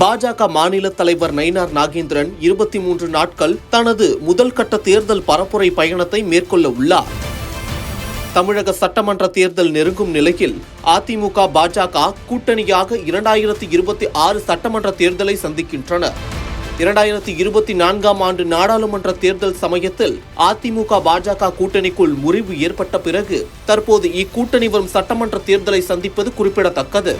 பாஜக மாநில தலைவர் நயினார் நாகேந்திரன் இருபத்தி மூன்று நாட்கள் தனது முதல் கட்ட தேர்தல் பரப்புரை பயணத்தை மேற்கொள்ள உள்ளார். தமிழக சட்டமன்ற தேர்தல் நெருங்கும் நிலையில் அதிமுக பாஜக கூட்டணியாக இரண்டாயிரத்தி இருபத்தி ஆறு சட்டமன்ற தேர்தலை சந்திக்கின்றன இரண்டாயிரத்தி இருபத்தி நான்காம் ஆண்டு நாடாளுமன்ற தேர்தல் சமயத்தில் அதிமுக பாஜக கூட்டணிக்குள் முறிவு ஏற்பட்ட பிறகு தற்போது இக்கூட்டணி வரும் சட்டமன்ற தேர்தலை சந்திப்பது குறிப்பிடத்தக்கது.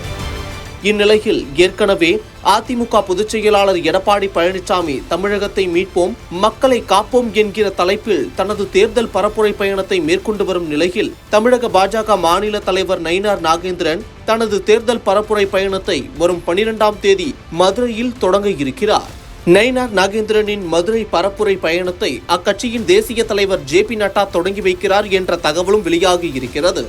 இந்நிலையில் ஏற்கனவே அதிமுக பொதுச் செயலாளர் எடப்பாடி பழனிசாமி தமிழகத்தை மீட்போம் மக்களை காப்போம் என்கிற தலைப்பில் தனது தேர்தல் பரப்புரை பயணத்தை மேற்கொண்டு வரும் நிலையில் தமிழக பாஜக மாநில தலைவர் நயினார் நாகேந்திரன் தனது தேர்தல் பரப்புரை பயணத்தை வரும் பனிரெண்டாம் தேதி மதுரையில் தொடங்க இருக்கிறார். நயினார் நாகேந்திரனின் மதுரை பரப்புரை பயணத்தை அக்கட்சியின் தேசிய தலைவர் ஜே பி நட்டா தொடங்கி வைக்கிறார் என்ற தகவலும் வெளியாகி இருக்கிறது.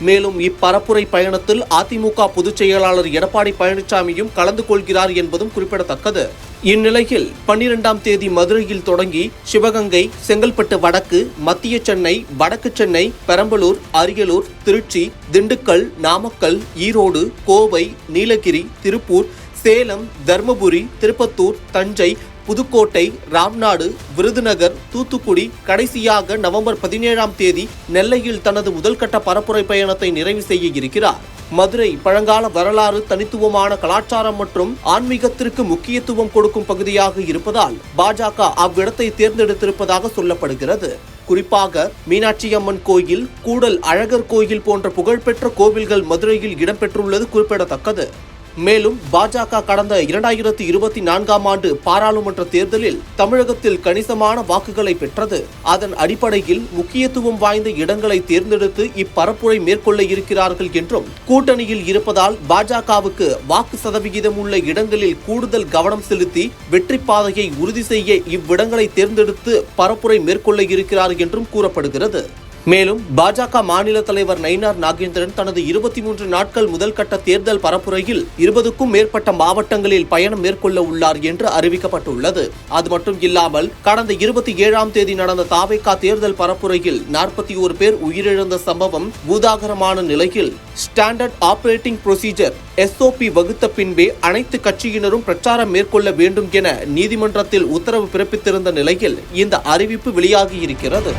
மேலும் இப்பரப்புரை பயணத்தில் அதிமுக பொதுச் செயலாளர் எடப்பாடி பழனிசாமியும் கலந்து கொள்கிறார் என்பதும் குறிப்பிடத்தக்கது. இந்நிலையில் பன்னிரெண்டாம் தேதி மதுரையில் தொடங்கி சிவகங்கை செங்கல்பட்டு வடக்கு மத்திய சென்னை வடக்கு சென்னை பெரம்பலூர் அரியலூர் திருச்சி திண்டுக்கல் நாமக்கல் ஈரோடு கோவை நீலகிரி திருப்பூர் சேலம் தர்மபுரி திருப்பத்தூர் தஞ்சை புதுக்கோட்டை ராம்நாடு விருதுநகர் தூத்துக்குடி கடைசியாக நவம்பர் பதினேழாம் தேதி நெல்லையில் தனது முதல்கட்ட பரப்புரை பயணத்தை நிறைவு செய்ய இருக்கிறார். மதுரை பழங்கால வரலாறு தனித்துவமான கலாச்சாரம் மற்றும் ஆன்மீகத்திற்கு முக்கியத்துவம் கொடுக்கும் பகுதியாக இருப்பதால் பாஜக அவ்விடத்தை தேர்ந்தெடுத்திருப்பதாக சொல்லப்படுகிறது. குறிப்பாக மீனாட்சி அம்மன் கோயில் கூடல் அழகர் கோயில் போன்ற புகழ்பெற்ற கோவில்கள் மதுரையில் இடம்பெற்றுள்ளது குறிப்பிடத்தக்கது. மேலும் பாஜக கடந்த இரண்டாயிரத்தி இருபத்தி நான்காம் ஆண்டு பாராளுமன்ற தேர்தலில் தமிழகத்தில் கணிசமான வாக்குகளை பெற்றது. அதன் அடிப்படையில் முக்கியத்துவம் வாய்ந்த இடங்களை தேர்ந்தெடுத்து இப்பரப்புரை மேற்கொள்ள இருக்கிறார்கள் என்றும் கூட்டணியில் இருப்பதால் பாஜகவுக்கு வாக்கு சதவிகிதம் உள்ள இடங்களில் கூடுதல் கவனம் செலுத்தி வெற்றி பாதையை உறுதி செய்ய இவ்விடங்களை தேர்ந்தெடுத்து பரப்புரை மேற்கொள்ள இருக்கிறார் என்றும் கூறப்படுகிறது. மேலும் பாஜக மாநில தலைவர் நயினார் நாகேந்திரன் தனது இருபத்தி மூன்று நாட்கள் முதல் கட்ட தேர்தல் பரப்புரையில் இருபதுக்கும் மேற்பட்ட மாவட்டங்களில் பயணம் மேற்கொள்ள உள்ளார் என்று அறிவிக்கப்பட்டுள்ளது. அது மட்டும் இல்லாமல் கடந்த இருபத்தி ஏழாம் தேதி நடந்த தாவேகா தேர்தல் பரப்புரையில் நாற்பத்தி ஒரு பேர் உயிரிழந்த சம்பவம் பூதாகரமான நிலையில் ஸ்டாண்டர்ட் ஆபரேட்டிங் ப்ரொசீஜர் எஸ்ஓபி வகுத்த பின்பே அனைத்து கட்சியினரும் பிரச்சாரம் மேற்கொள்ள வேண்டும் என நீதிமன்றத்தில் உத்தரவு பிறப்பித்திருந்த நிலையில் இந்த அறிவிப்பு வெளியாகியிருக்கிறது.